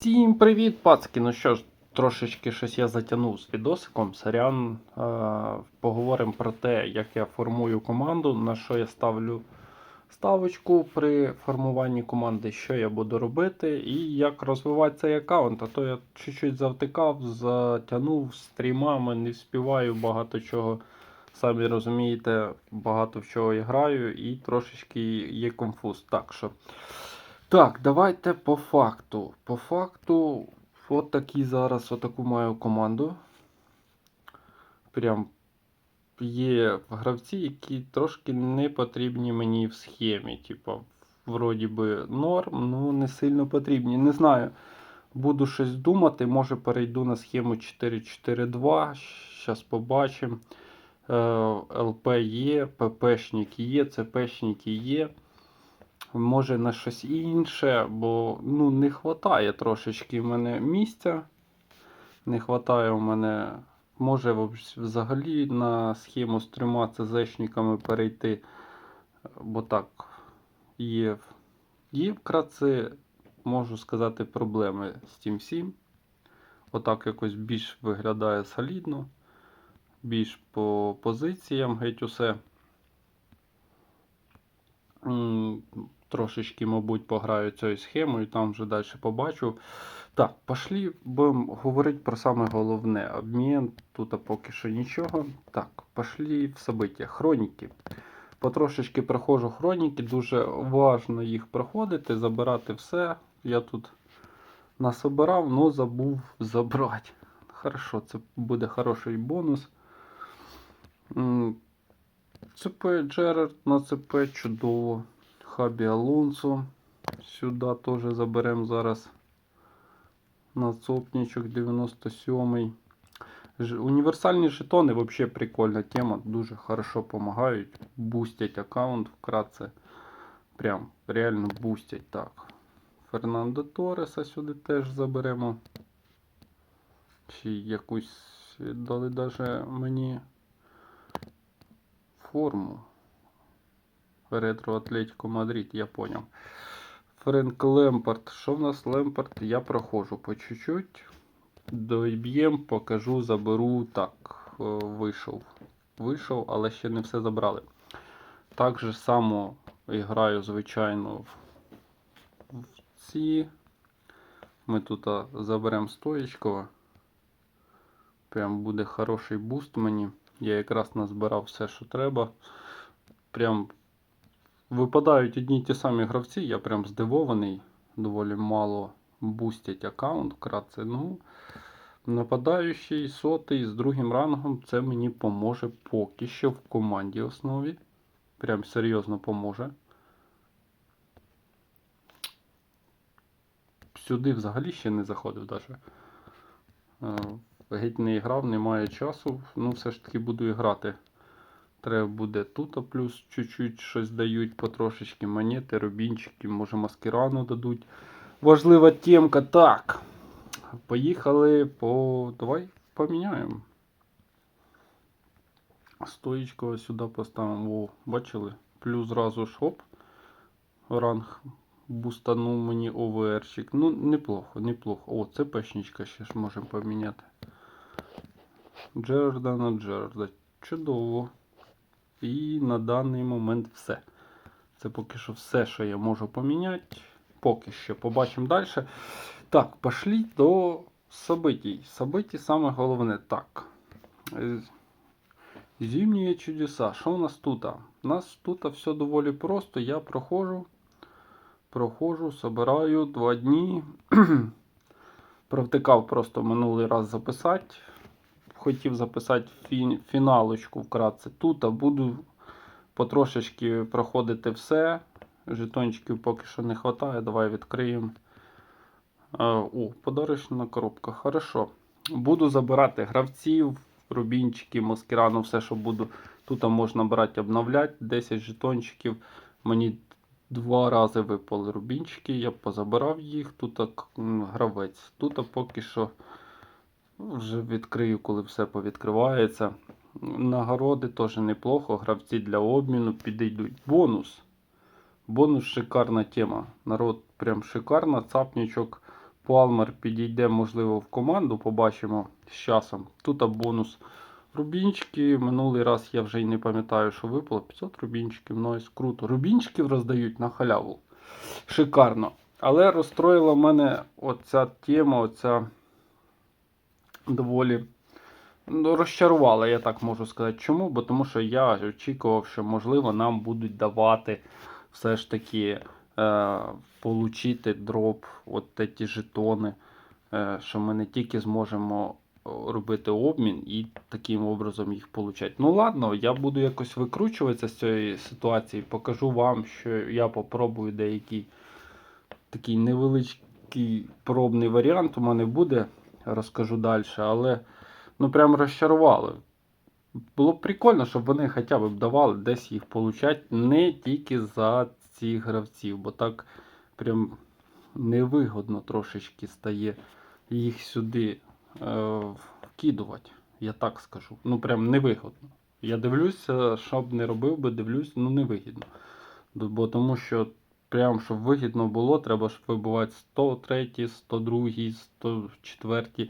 Всім привіт, пацки! Ну що ж, трошечки щось я затягнув з відосиком. Сорян. Е, поговоримо про те, як я формую команду, на що я ставлю ставочку при формуванні команди, що я буду робити, і як розвивати цей аккаунт. А то я чуть-чуть завтикав, затягнув стрімами, не вспіваю багато чого. Самі розумієте, багато в чого я граю, і трошечки є конфуз. Так що. Так, давайте по факту. По факту, от такі зараз отаку маю команду. Прям є гравці, які трошки не потрібні мені в схемі. Типа, вроді би норм, ну не сильно потрібні. Не знаю. Буду щось думати, може перейду на схему 4-4-2. Зараз побачимо. Е, ЛП є, ППшник є, ЦПшник є може на щось інше, бо ну, не вистачає трошечки в мене місця. Не вистачає у мене. Може взагалі на схему з трьома ЦЗшниками перейти. Бо так, є, є вкратце, можу сказати, проблеми з тим всім. Отак якось більш виглядає солідно, більш по позиціям геть усе. Трошечки, мабуть, пограю цією схемою, там вже далі побачу. Так, пошли, будемо говорити про саме головне. Обмін, тут поки що нічого. Так, пошли в события. Хроніки. Потрошечки проходжу хроніки, дуже важно їх проходити, забирати все. Я тут насобирав, але забув забрати. Хорошо, це буде хороший бонус. ЦП Джерард на ЦП чудово. Хабі Алонсо. Сюди теж заберемо зараз на цопничок 97 Ж- Універсальні жетони взагалі прикольна тема. Дуже хорошо допомагають. Бустять аккаунт вкратце. Прям реально бустять так. Фернандо Тореса сюди теж заберемо. Чи якусь дали даже мені форму. Ретро Атлетико Мадрид, я понял. Френк Лемпард. Що в нас Лемпард? Я проходжу по чуть-чуть. Доб'єм, покажу, заберу. Так, е, вийшов. Вийшов, але ще не все забрали. Так же само граю, звичайно, в ці. Ми тут заберемо стоїчкова. Прям буде хороший буст мені. Я якраз назбирав все, що треба. Прям випадають одні й ті самі гравці, я прям здивований. Доволі мало бустять аккаунт вкратце. Ну, нападаючий сотий з другим рангом це мені поможе поки що в команді основі. Прям серйозно поможе. Сюди взагалі ще не заходив даже. Е, Геть не грав, немає часу. Ну, все ж таки буду грати. Треба буде тут, а плюс чуть-чуть щось дають потрошечки монети, рубінчики, може маскирану дадуть. Важлива темка. Так. Поїхали по. Давай поміняємо. Стоїчку сюди поставимо. О, бачили? Плюс зразу ж оп. Ранг бустанув мені ОВРчик. Ну, неплохо, неплохо. О, це пешничка ще ж можемо поміняти. Джерарда на Джерарда. Чудово. І на даний момент все. Це поки що все, що я можу поміняти. Поки що побачимо далі. Так, пошли до событий. Событий саме головне. Так. Е, Зимні чудеса. Що у нас тут? У нас тут все доволі просто. Я проходжу. Проходжу, собираю два дні. Провтикав просто минулий раз записати хотів записати фі- фіналочку вкратце тут, а буду потрошечки проходити все. Жетончиків поки що не вистачає. Давай відкриємо. Е, О, подарочна коробка. Хорошо. Буду забирати гравців, рубінчики, маскирану, все, що буду. Тут можна брати, обновляти. 10 жетончиків. Мені два рази випали рубінчики, я позабирав їх. Тут гравець. Тут поки що. Ну, Вже відкрию, коли все повідкривається. Нагороди теж неплохо. Гравці для обміну підійдуть. Бонус. Бонус шикарна тема. Народ прям шикарна. Цапнічок Палмер підійде, можливо, в команду, побачимо з часом. Тут бонус рубінчики. Минулий раз я вже й не пам'ятаю, що випало. 500 рубінчиків, нойс, круто. Рубінчиків роздають на халяву. Шикарно. Але розстроїла мене оця тема, оця доволі ну, розчарувала, я так можу сказати. Чому? Бо тому що я очікував, що можливо нам будуть давати все ж таки е, получити дроп, от ті жетони, е, що ми не тільки зможемо робити обмін і таким образом їх получати. Ну ладно, я буду якось викручуватися з цієї ситуації, покажу вам, що я попробую деякий такий невеличкий пробний варіант у мене буде, розкажу далі, але ну прям розчарували. Було б прикольно, щоб вони хоча б давали десь їх получати не тільки за цих гравців, бо так прям невигодно трошечки стає їх сюди е, вкидувати. Я так скажу. Ну прям невигодно. Я дивлюся, що б не робив би, дивлюсь, ну невигідно. Бо тому що прям щоб вигідно було, треба ж вибивати 103, 102, 104.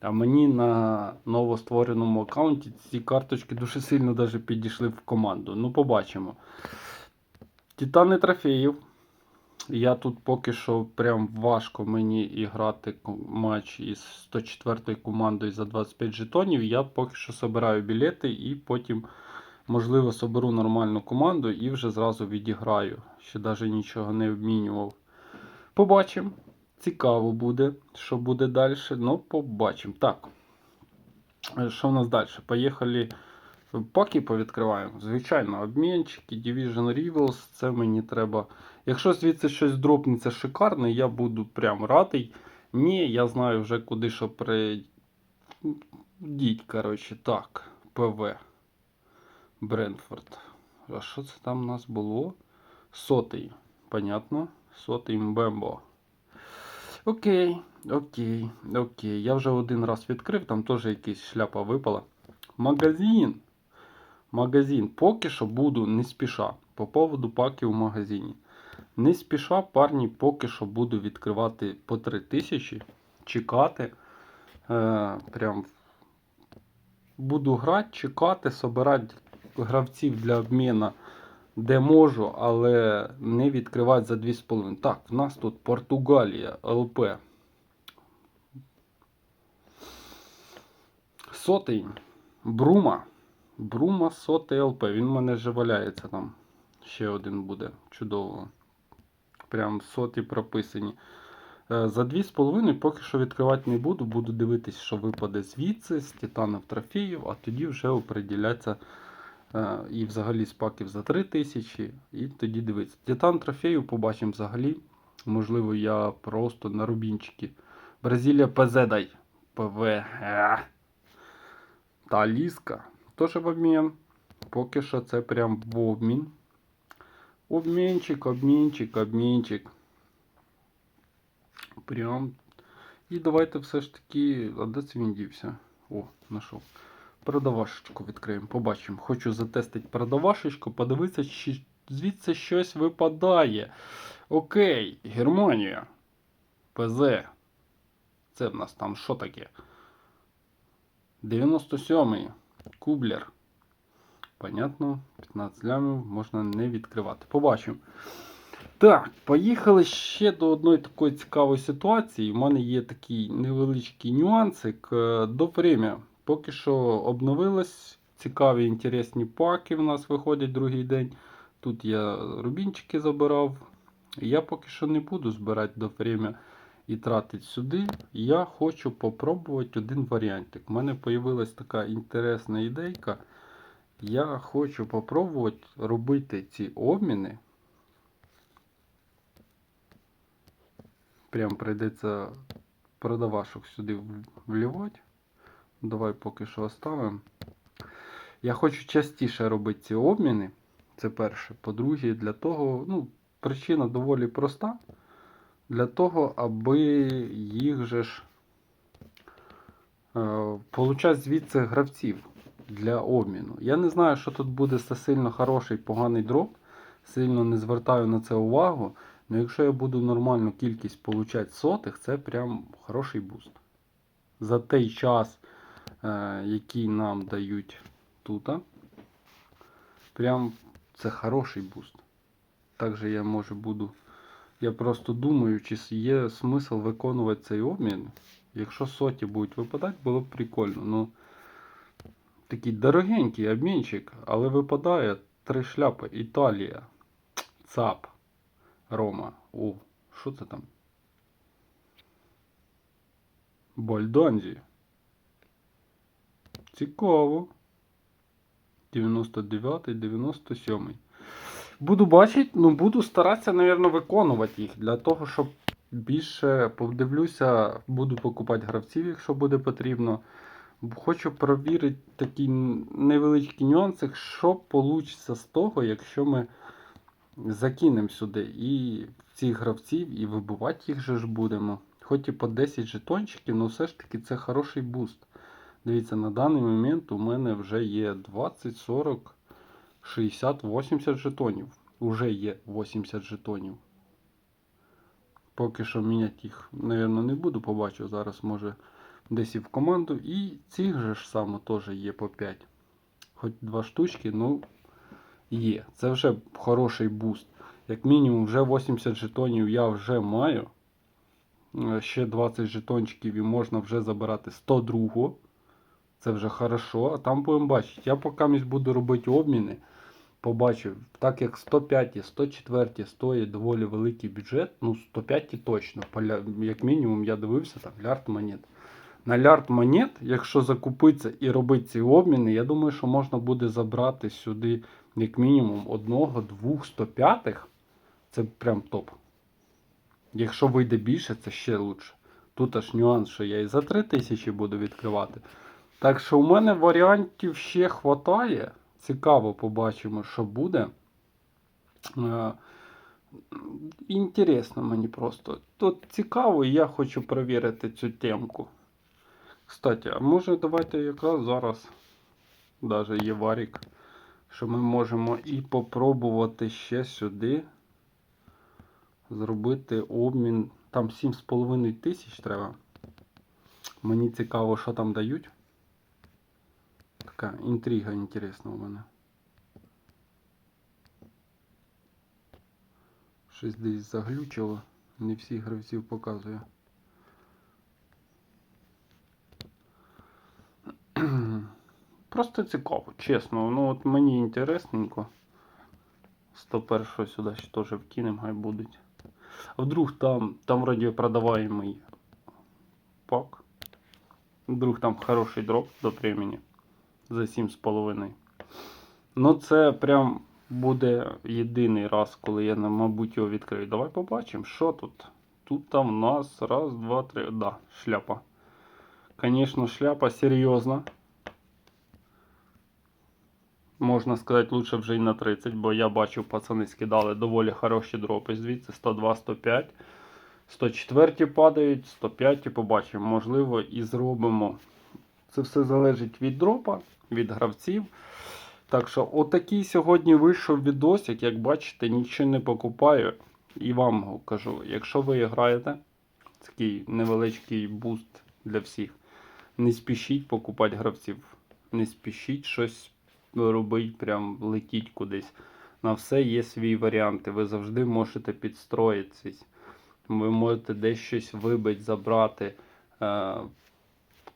А мені на новоствореному аккаунті ці карточки дуже сильно даже підійшли в команду. Ну, побачимо. Титани трофеїв. Я тут поки що прям важко мені і грати матч із 104 командою за 25 жетонів. Я поки що собираю білети і потім, можливо, соберу нормальну команду і вже зразу відіграю. Ще навіть нічого не обмінював. Побачимо. Цікаво буде, що буде далі. Ну, побачимо. Так. Е, Що в нас далі? Поїхали. Паки повідкриваємо. Звичайно, обмінчики, Division Rivals, це мені треба. Якщо звідси щось дропнеться шикарне, я буду прям радий. Ні, я знаю вже куди що при. Діть, коротше, так. ПВ. Бренфорд. А що це там у нас було? Сотий. Понятно. Сотий Мбембо. Окей, окей, окей. Я вже один раз відкрив, там теж якась шляпа випала. Магазин. Магазин. Поки що буду не спіша. По поводу паків в магазині. Не спіша, парні, поки що буду відкривати по 3000, чекати. Е, прям буду грати, чекати, собирати гравців для обміну, де можу, але не відкривати за 2,5. Так, в нас тут Португалія, ЛП. Сотий. Брума. Брума сотий ЛП. Він в мене вже валяється там. Ще один буде. Чудово. Прям соті прописані. Е, За 2,5 поки що відкривати не буду. Буду дивитись, що випаде звідси, з титанів трофеїв, а тоді вже оприділятися е, і взагалі з паків за 3000. І тоді дивитися. Титан трофеїв побачимо взагалі. Можливо, я просто на рубінчики. Бразилія ПЗ дай. ПВ. Е. Та ліска. Теж в обмін. Поки що це прям в обмін. Обмінчик, обмінчик, обмінчик. Прям. І давайте все ж таки. А де це він дівся? О, знайшов. Продавашечку відкриємо. Побачимо. Хочу затестити продавашечку, подивитися, чи звідси щось випадає. Окей, Германія. ПЗ. Це в нас там що таке? 97-й. Кублер. Понятно, 15 лямів можна не відкривати. Побачимо. Так, поїхали ще до одної такої цікавої ситуації. У мене є такий невеличкий нюансик. Е, До время. Поки що обновилось. Цікаві інтересні паки в нас виходять другий день. Тут я рубінчики забирав. Я поки що не буду збирати до время і тратити сюди. Я хочу попробувати один варіантик. У мене з'явилася така інтересна ідейка. Я хочу попробувати робити ці обміни. Прям прийдеться продавашок сюди вливати. Давай поки що оставимо. Я хочу частіше робити ці обміни. Це перше. По-друге, для того, ну, причина доволі проста. Для того, аби їх же ж е, получати звідси гравців для обміну. Я не знаю, що тут буде за сильно хороший поганий дроп. Сильно не звертаю на це увагу. Ну, якщо я буду нормальну кількість получати сотих, це прям хороший буст. За той час, який нам дають тут, прям це хороший буст. Також я може буду. Я просто думаю, чи є смисл виконувати цей обмін. Якщо соті будуть випадати, було б прикольно. Ну, такий дорогенький обмінчик, але випадає три шляпи. Італія. ЦАП. Рома. О, що це там? Бальдонзі. Цікаво. 99-й, 97-й. Буду бачити, ну буду старатися, мабуть, виконувати їх для того, щоб більше подивлюся, буду покупати гравців, якщо буде потрібно. Хочу провірити такі невеличкі нюанси, що вийде з того, якщо ми закинемо сюди і цих гравців, і вибивати їх же ж будемо. Хоч і по 10 жетончиків, але все ж таки це хороший буст. Дивіться, на даний момент у мене вже є 20, 40, 60, 80 жетонів. Уже є 80 жетонів. Поки що міняти їх, мабуть, не буду, побачу. Зараз може десь і в команду. І цих же ж само теж є по 5. Хоч два штучки, ну є. Це вже хороший буст. Як мінімум, вже 80 жетонів я вже маю. Е, Ще 20 жетончиків і можна вже забирати 102. Це вже хорошо. А там будемо бачити. Я поки буду робити обміни. Побачив, так як 105, 104 стоїть доволі великий бюджет, ну 105 точно. Як мінімум, я дивився там лярд монет. На лярд монет, якщо закупитися і робити ці обміни, я думаю, що можна буде забрати сюди як мінімум одного, двох 105. Це прям топ. Якщо вийде більше, це ще лучше. Тут аж нюанс, що я і за 3000 буду відкривати. Так що у мене варіантів ще хватає. Цікаво побачимо, що буде. Е, Інтересно мені просто. Тут цікаво, і я хочу перевірити цю темку. Кстати, а може давайте якраз зараз даже є варік, що ми можемо і попробувати ще сюди зробити обмін. Там 7,5 тисяч треба. Мені цікаво, що там дають. Така інтрига інтересна у мене. Щось десь заглючило. Не всіх гравців показує. Просто цікаво, чесно. Ну от мені інтересненько. 101 сюди ще теж вкинемо, хай будуть. А вдруг там, там вроді продаваемый пак. Вдруг там хороший дроп до времени за 7,5. Ну це прям буде єдиний раз, коли я, мабуть, його відкрию. Давай побачимо, що тут. Тут там в нас раз, два, три. Да, шляпа. Конечно, шляпа серйозна. Можна сказати, лучше вже і на 30, бо я бачив, пацани скидали доволі хороші дропи звідси 102, 105. 104 падають, 105 побачимо. Можливо, і зробимо. Це все залежить від дропа, від гравців. Так що, отакий сьогодні вийшов відосик. Як бачите, нічого не покупаю. І вам кажу, якщо ви граєте, такий невеличкий буст для всіх. Не спішіть покупати гравців. Не спішіть щось робити, прям летіть кудись. На все є свої варіанти. Ви завжди можете підстроїтись. Ви можете десь щось вибити, забрати.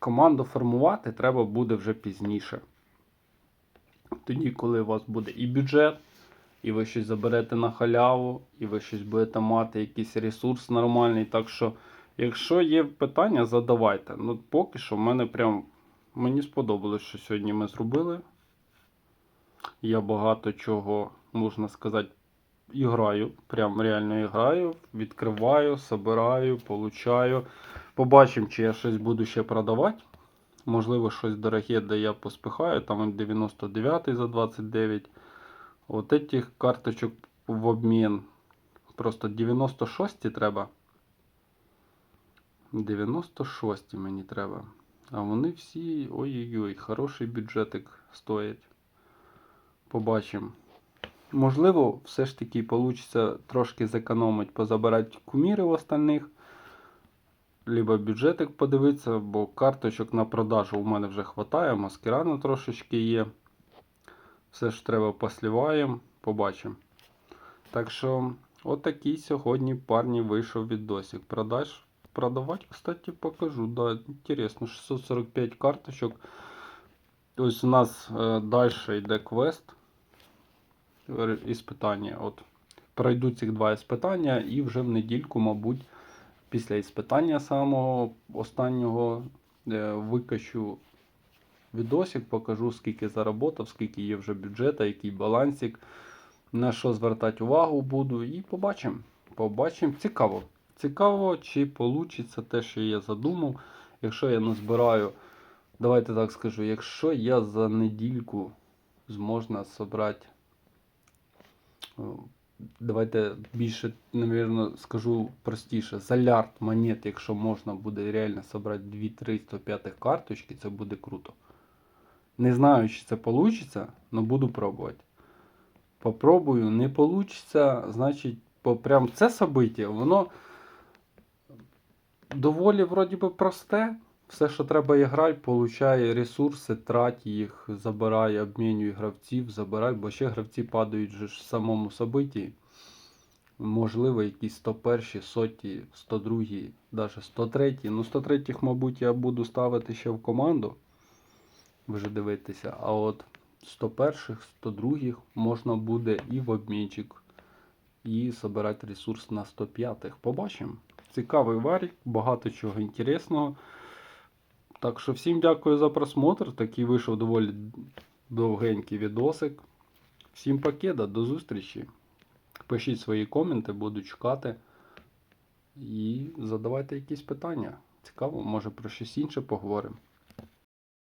Команду формувати треба буде вже пізніше. Тоді, коли у вас буде і бюджет, і ви щось заберете на халяву, і ви щось будете мати, якийсь ресурс нормальний. Так що, якщо є питання, задавайте. Ну, поки що в мене прям мені сподобалось, що сьогодні ми зробили. Я багато чого, можна сказати, і граю. Прям реально і граю, відкриваю, собираю, получаю. Побачимо, чи я щось буду ще продавати. Можливо, щось дороге, де я поспихаю. Там он 99 за 29. От этих карточок в обмін. Просто 96 треба. 96 мені треба. А вони всі. Ой-ой-ой, хороший бюджетик стоять. Побачимо. Можливо, все ж таки вийде трошки зекономити, позабирати кумірів остальних. Либо бюджетик подивитися, бо карточок на продажу у мене вже вистачає, маскирана трошечки є. Все ж треба посліваємо, побачимо. Так що, отакий сьогодні парні вийшов відосик. Продаж, продавати, кстати, покажу. Да, інтересно, 645 карточок. Ось у нас е, далі йде квест. Іспитання. От. Пройду цих два іспитання і вже в недільку, мабуть, після іспитання самого останнього е, викачу відосик, покажу, скільки заработав, скільки є вже бюджета, який балансик, на що звертати увагу буду, і побачимо. Побачимо. Цікаво. Цікаво, чи вийде те, що я задумав. Якщо я назбираю, давайте так скажу, якщо я за недільку зможна зібрати. Давайте більше, напевно, скажу простіше. За лярд монет, якщо можна буде реально зібрати 2-3 105 карточки, це буде круто. Не знаю, чи це вийде, але буду пробувати. Попробую, не вийде, значить, прям це собиття, воно доволі вроді би просте. Все, що треба і грати, получає ресурси, трать їх, забирає, обмінює гравців, забирає, бо ще гравці падають же в самому собитті. Можливо, якісь 101, 100, 102, навіть 103. Ну, 103, мабуть, я буду ставити ще в команду. Вже дивитися. А от 101, 102 можна буде і в обмінчик, і збирати ресурс на 105. Побачимо. Цікавий варік, багато чого інтересного. Так що всім дякую за просмотр. Такий вийшов доволі довгенький відосик. Всім пакета, до зустрічі. Пишіть свої коменти, буду чекати. І задавайте якісь питання. Цікаво, може про щось інше поговоримо.